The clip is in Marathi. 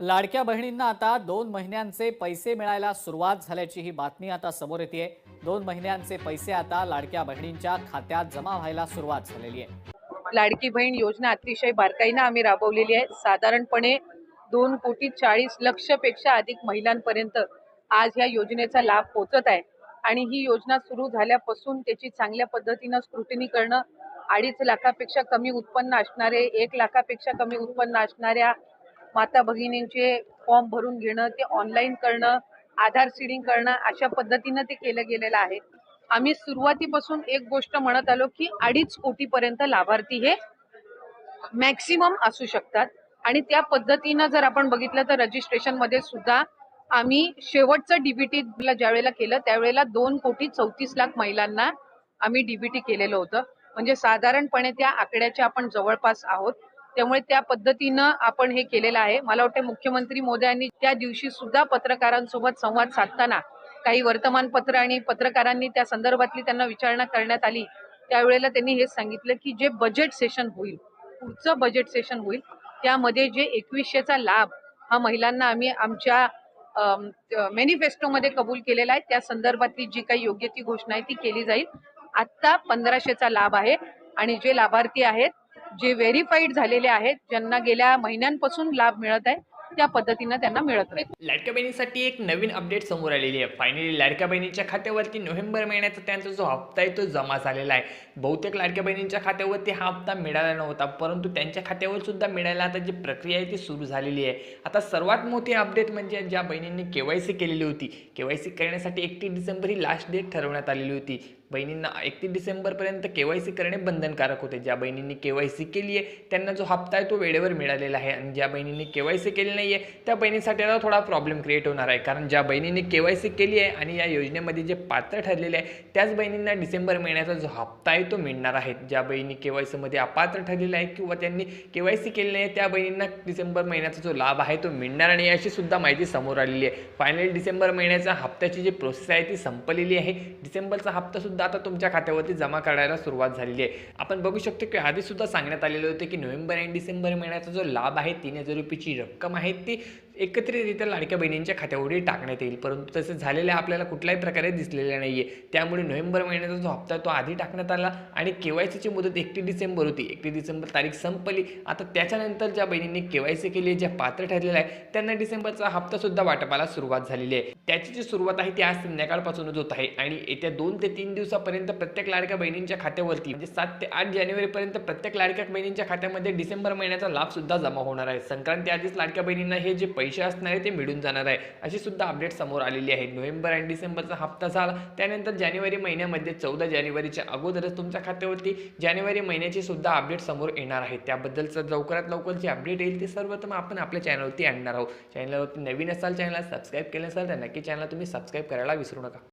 लाडक्या बहिणींना आता दोन महिन्यांचे पैसे मिळायला सुरुवात झाल्याची ही बातमी आता समोर येते दोन महिन्यांचे पैसे आता लाडक्या बहिणींच्या खात्यात जमा व्हायला सुरुवात झालेली आहे. लाडकी बहीण योजना अतिशय बारकाईनं आम्ही राबवलेली आहे. साधारणपणे दोन कोटी चाळीस लक्षपेक्षा अधिक महिलांपर्यंत आज या योजनेचा लाभ पोहोचत आहे. आणि ही योजना सुरू झाल्यापासून त्याची चांगल्या पद्धतीनं स्क्रुटिनी करणं अडीच लाखापेक्षा कमी उत्पन्न असणारे एक लाखापेक्षा कमी उत्पन्न असणाऱ्या माता भगिनींचे फॉर्म भरून घेणं ते ऑनलाईन करणं आधार सीडिंग करणं अशा पद्धतीनं ते केलं गेलेलं आहे. आम्ही सुरुवातीपासून एक गोष्ट म्हणत आलो की अडीच कोटीपर्यंत लाभार्थी हे मॅक्सिमम असू शकतात. आणि त्या पद्धतीनं जर आपण बघितलं तर रजिस्ट्रेशनमध्ये सुद्धा आम्ही शेवटचं डीबीटी ज्यावेळेला केलं त्यावेळेला दोन कोटी चौतीस लाख महिलांना आम्ही डीबीटी केलेलं होतं. म्हणजे साधारणपणे त्या आकड्याच्या आपण जवळपास आहोत. त्यामुळे त्या पद्धतीनं आपण हे केलेलं आहे. मला वाटतं मुख्यमंत्री मोदयांनी त्या दिवशी सुद्धा पत्रकारांसोबत संवाद साधताना काही वर्तमानपत्र आणि पत्रकारांनी त्या संदर्भातली त्यांना विचारणा करण्यात आली. त्यावेळेला त्यांनी हे सांगितलं की जे बजेट सेशन होईल पुढचं बजेट सेशन होईल त्यामध्ये जे एकवीसशेचा लाभ हा महिलांना आम्ही आमच्या मॅनिफेस्टोमध्ये कबूल केलेला आहे. त्या संदर्भातली जी काही योग्य ती घोषणा आहे ती केली जाईल. आत्ता पंधराशेचा लाभ आहे आणि जे लाभार्थी आहेत जे व्हेरीफाईड झालेले आहेत ज्यांना गेल्या महिन्यांपासून लाभ मिळत आहे त्या पद्धतीनं त्यांना मिळत राहील लाडक्या बहिणीसाठी एक नवीन अपडेट समोर आलेली आहे. फायनली लाडक्या बहिणीच्या खात्यावरती नोव्हेंबर महिन्याचा त्यांचा जो हप्ता आहे तो जमा झालेला आहे. बहुतेक लाडक्या बहिणींच्या खात्यावरती हा हप्ता मिळाला नव्हता परंतु त्यांच्या खात्यावर सुद्धा मिळायला आता जी प्रक्रिया आहे ती सुरू झालेली आहे. आता सर्वात मोठी अपडेट म्हणजे ज्या बहिणींनी के केलेली होती. के करण्यासाठी एकतीस डिसेंबर ही लास्ट डेट ठरवण्यात आलेली होती. बहिणींना एकतीस डिसेंबरपर्यंत के वाय सी करणे बंधनकारक होते. ज्या बहिणींनी के वाय सी केली आहे त्यांना जो हप्ता आहे तो वेळेवर मिळालेला आहे. आणि ज्या बहिणींनी के वाय सी केली नाही आहे त्या बहिणीसाठी आता थोडा प्रॉब्लेम क्रिएट होणार आहे. कारण ज्या बहिणींनी के वाय सी केली आहे आणि या योजनेमध्ये जे पात्र ठरलेले आहे त्याच बहिणींना डिसेंबर महिन्याचा जो हप्ता आहे तो मिळणार आहे. ज्या बहिणी के वाय सीमध्ये अपात्र ठरलेल्या आहे किंवा त्यांनी के वाय सी केली नाही त्या बहिणींना डिसेंबर महिन्याचा जो लाभ आहे तो मिळणार आणि याची सुद्धा माहिती समोर आलेली आहे. फायनली डिसेंबर महिन्याच्या हप्त्याची जी प्रोसेस आहे ती संपलेली आहे. डिसेंबरचा हप्ता सुद्धा आता तुमच्या खात्यावरती जमा करायला सुरुवात झालेली आहे. आपण बघू शकतो की आधी सुद्धा सांगण्यात आलेले होते की नोव्हेंबर आणि डिसेंबर महिन्याचा जो लाभ आहे तीन हजार रुपयेची रक्कम आहे ती एकत्रितरित्या लाडक्या बहिणींच्या खात्यावरही टाकण्यात येईल. परंतु तसे झालेलं आपल्याला कुठल्याही प्रकारे दिसलेले नाही आहे त्यामुळे नोव्हेंबर महिन्याचा जो हप्ता तो आधी टाकण्यात आला आणि के वाय सीची मुदत एकतीस डिसेंबर होती. एकतीस डिसेंबर तारीख संपली. आता त्याच्यानंतर ज्या बहिणींनी के वाय सी केली ज्या पात्र ठरलेल्या आहे त्यांना डिसेंबरचा हप्तासुद्धा वाटपाला सुरुवात झालेली आहे. त्याची जी सुरुवात आहे ती आज संध्याकाळपासूनच होत आहे आणि येत्या दोन ते तीन दिवसापर्यंत प्रत्येक लाडक्या बहिणींच्या खात्यावरती म्हणजे सात ते आठ जानेवारीपर्यंत प्रत्येक लाडक्या बहिणींच्या खात्यामध्ये डिसेंबर महिन्याचा लाभसुद्धा जमा होणार आहे. संक्रांती आधीच लाडक्या बहिणींना हे जे पैसे असणार आहे ते मिळून जाणार आहे. अशी सुद्धा अपडेट समोर आलेली आहे. नोव्हेंबर आणि डिसेंबरचा हप्ता झाला. त्यानंतर जानेवारी महिन्यामध्ये चौदा जानेवारीच्या अगोदरच तुमच्या खात्यावरती जानेवारी महिन्याची सुद्धा अपडेट समोर येणार आहे. त्याबद्दलचं लवकरात लवकर जे अपडेट येईल ते सर्वप्रथम आपण आपल्या चॅनलवरती आणणार आहोत. चॅनलवरती नवीन असाल चॅनलला सबस्क्राईब केलं असाल तर नक्की चॅनलला तुम्ही सबस्क्राईब करायला विसरू नका.